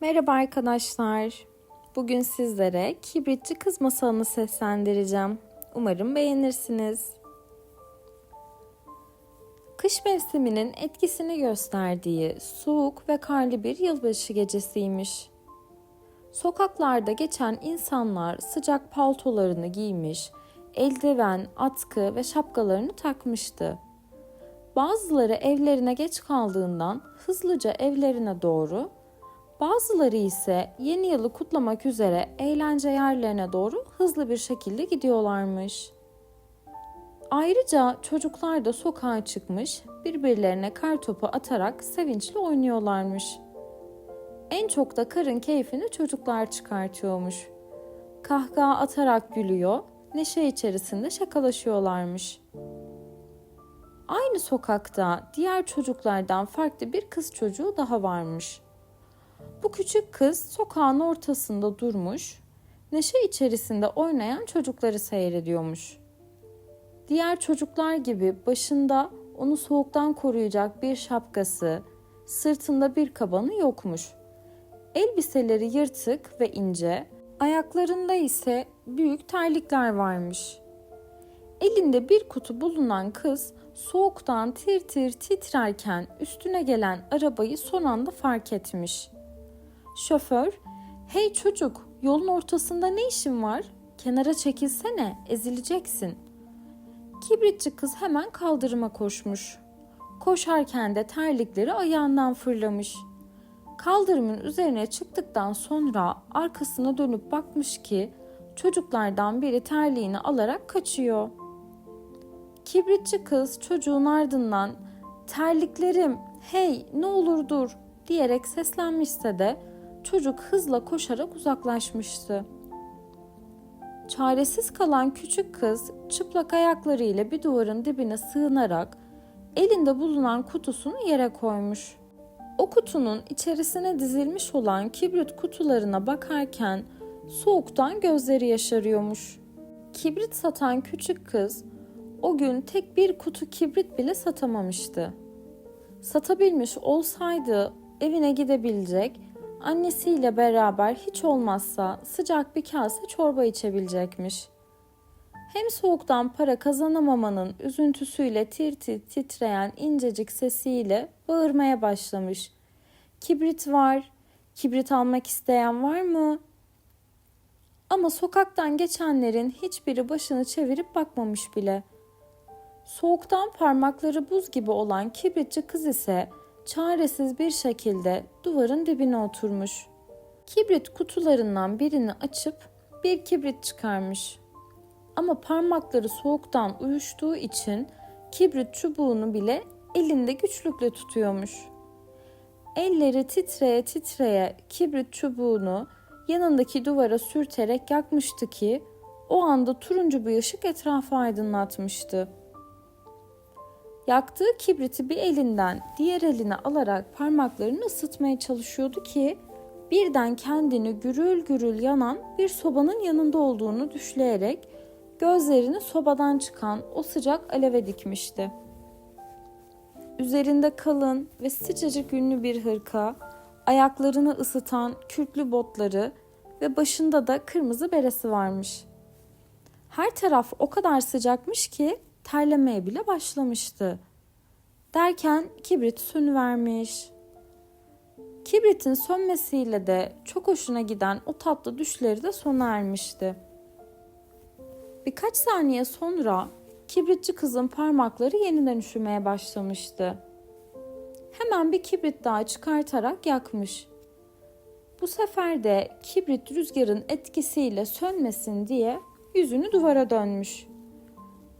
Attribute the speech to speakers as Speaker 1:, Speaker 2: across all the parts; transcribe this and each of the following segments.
Speaker 1: Merhaba arkadaşlar. Bugün sizlere kibritçi kız masalını seslendireceğim. Umarım beğenirsiniz. Kış mevsiminin etkisini gösterdiği soğuk ve karlı bir yılbaşı gecesiymiş. Sokaklarda geçen insanlar sıcak paltolarını giymiş, eldiven, atkı ve şapkalarını takmıştı. Bazıları evlerine geç kaldığından hızlıca evlerine doğru, bazıları ise yeni yılı kutlamak üzere eğlence yerlerine doğru hızlı bir şekilde gidiyorlarmış. Ayrıca çocuklar da sokağa çıkmış, birbirlerine kar topu atarak sevinçli oynuyorlarmış. En çok da karın keyfini çocuklar çıkartıyormuş. Kahkaha atarak gülüyor, neşe içerisinde şakalaşıyorlarmış. Aynı sokakta diğer çocuklardan farklı bir kız çocuğu daha varmış. Bu küçük kız sokağın ortasında durmuş, neşe içerisinde oynayan çocukları seyrediyormuş. Diğer çocuklar gibi başında onu soğuktan koruyacak bir şapkası, sırtında bir kabanı yokmuş. Elbiseleri yırtık ve ince, ayaklarında ise büyük terlikler varmış. Elinde bir kutu bulunan kız soğuktan tir tir titrerken üstüne gelen arabayı son anda fark etmiş. Şoför, "Hey çocuk, yolun ortasında ne işin var? Kenara çekilsene, ezileceksin." Kibritçi kız hemen kaldırıma koşmuş. Koşarken de terlikleri ayağından fırlamış. Kaldırımın üzerine çıktıktan sonra arkasına dönüp bakmış ki çocuklardan biri terliğini alarak kaçıyor. Kibritçi kız çocuğun ardından terliklerim hey ne olur dur diyerek seslenmişse de çocuk hızla koşarak uzaklaşmıştı. Çaresiz kalan küçük kız çıplak ayaklarıyla bir duvarın dibine sığınarak elinde bulunan kutusunu yere koymuş. O kutunun içerisine dizilmiş olan kibrit kutularına bakarken soğuktan gözleri yaşarıyormuş. Kibrit satan küçük kız o gün tek bir kutu kibrit bile satamamıştı. Satabilmiş olsaydı evine gidebilecek, annesiyle beraber hiç olmazsa sıcak bir kase çorba içebilecekmiş. Hem soğuktan para kazanamamanın üzüntüsüyle tir tir titreyen incecik sesiyle bağırmaya başlamış. Kibrit var, kibrit almak isteyen var mı? Ama sokaktan geçenlerin hiçbiri başını çevirip bakmamış bile.'' Soğuktan parmakları buz gibi olan kibritçi kız ise çaresiz bir şekilde duvarın dibine oturmuş. Kibrit kutularından birini açıp bir kibrit çıkarmış. Ama parmakları soğuktan uyuştuğu için kibrit çubuğunu bile elinde güçlükle tutuyormuş. Elleri titreye titreye kibrit çubuğunu yanındaki duvara sürterek yakmıştı ki o anda turuncu bir ışık etrafı aydınlatmıştı. Yaktığı kibriti bir elinden diğer eline alarak parmaklarını ısıtmaya çalışıyordu ki birden kendini gürül gürül yanan bir sobanın yanında olduğunu düşleyerek gözlerini sobadan çıkan o sıcak aleve dikmişti. Üzerinde kalın ve sıcacık ünlü bir hırka, ayaklarını ısıtan kürklü botları ve başında da kırmızı beresi varmış. Her taraf o kadar sıcakmış ki terlemeye bile başlamıştı. Derken kibrit sönüvermiş. Kibritin sönmesiyle de çok hoşuna giden o tatlı düşleri de sona ermişti. Birkaç saniye sonra kibritçi kızın parmakları yeniden üşümeye başlamıştı. Hemen bir kibrit daha çıkartarak yakmış. Bu sefer de kibrit rüzgarın etkisiyle sönmesin diye yüzünü duvara dönmüş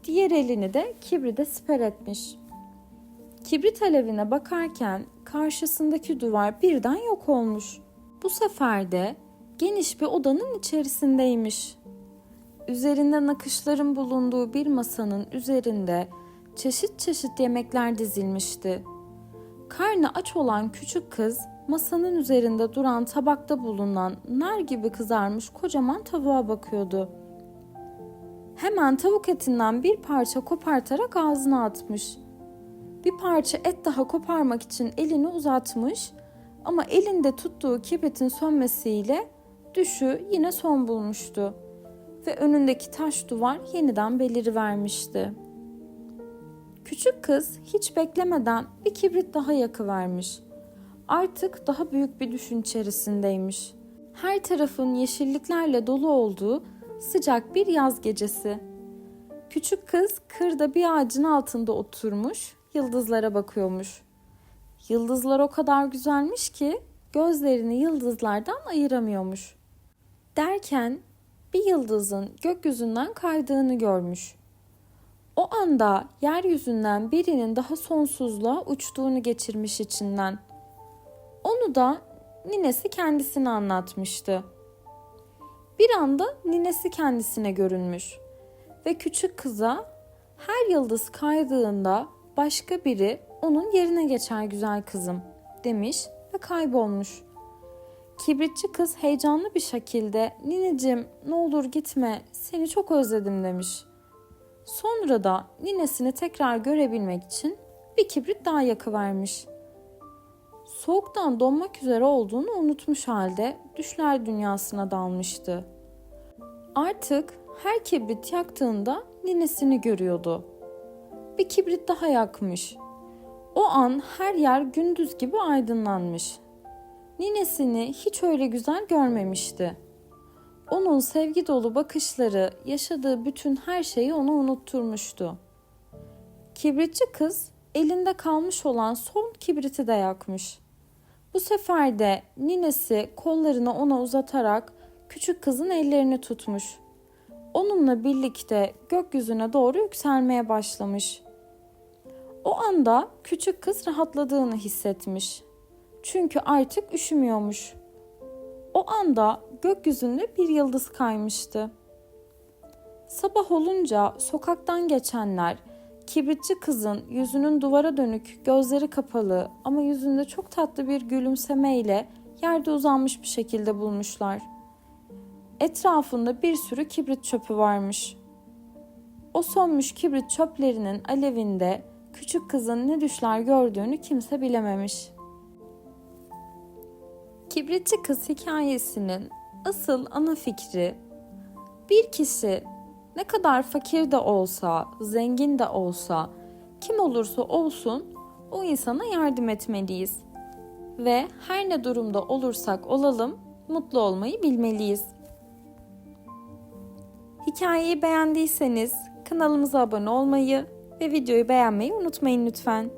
Speaker 1: diğer elini de kibride siper etmiş. Kibrit alevine bakarken karşısındaki duvar birden yok olmuş. Bu sefer de geniş bir odanın içerisindeymiş. Üzerinde nakışların bulunduğu bir masanın üzerinde çeşit çeşit yemekler dizilmişti. Karnı aç olan küçük kız masanın üzerinde duran tabakta bulunan nar gibi kızarmış kocaman tavuğa bakıyordu. Hemen tavuk etinden bir parça kopartarak ağzına atmış. Bir parça et daha koparmak için elini uzatmış Ama elinde tuttuğu kibritin sönmesiyle düşü yine son bulmuştu ve önündeki taş duvar yeniden belirivermişti. Küçük kız hiç beklemeden bir kibrit daha yakıvermiş. Artık daha büyük bir düşün içerisindeymiş. Her tarafın yeşilliklerle dolu olduğu sıcak bir yaz gecesi. Küçük kız kırda bir ağacın altında oturmuş, yıldızlara bakıyormuş. Yıldızlar o kadar güzelmiş ki gözlerini yıldızlardan ayıramıyormuş. Derken bir yıldızın gökyüzünden kaydığını görmüş. O anda yeryüzünden birinin daha sonsuzluğa uçtuğunu geçirmiş içinden. Onu da ninesi kendisine anlatmıştı. Bir anda ninesi kendisine görünmüş ve küçük kıza her yıldız kaydığında başka biri onun yerine geçer güzel kızım demiş ve kaybolmuş. Kibritçi kız heyecanlı bir şekilde nineciğim ne olur gitme seni çok özledim demiş. Sonra da ninesini tekrar görebilmek için bir kibrit daha yakıvermiş. Soğuktan donmak üzere olduğunu unutmuş halde düşler dünyasına dalmıştı. Artık her kibrit yaktığında ninesini görüyordu. Bir kibrit daha yakmış. O an her yer gündüz gibi aydınlanmış. Ninesini hiç öyle güzel görmemişti. Onun sevgi dolu bakışları, yaşadığı bütün her şeyi ona unutturmuştu. Kibritçi kız elinde kalmış olan son kibriti de yakmış. Bu sefer de ninesi kollarını ona uzatarak küçük kızın ellerini tutmuş. Onunla birlikte gökyüzüne doğru yükselmeye başlamış. O anda küçük kız rahatladığını hissetmiş. Çünkü artık üşümüyormuş. O anda gökyüzünde bir yıldız kaymıştı. Sabah olunca sokaktan geçenler kibritçi kızın yüzünün duvara dönük, gözleri kapalı ama yüzünde çok tatlı bir gülümsemeyle yerde uzanmış bir şekilde bulmuşlar. Etrafında bir sürü kibrit çöpü varmış. O sönmüş kibrit çöplerinin alevinde küçük kızın ne düşler gördüğünü kimse bilememiş. Kibritçi Kız hikayesinin asıl ana fikri bir kişi ne kadar fakir de olsa, zengin de olsa, kim olursa olsun o insana yardım etmeliyiz. Ve her ne durumda olursak olalım mutlu olmayı bilmeliyiz. Hikayeyi beğendiyseniz kanalımıza abone olmayı ve videoyu beğenmeyi unutmayın lütfen.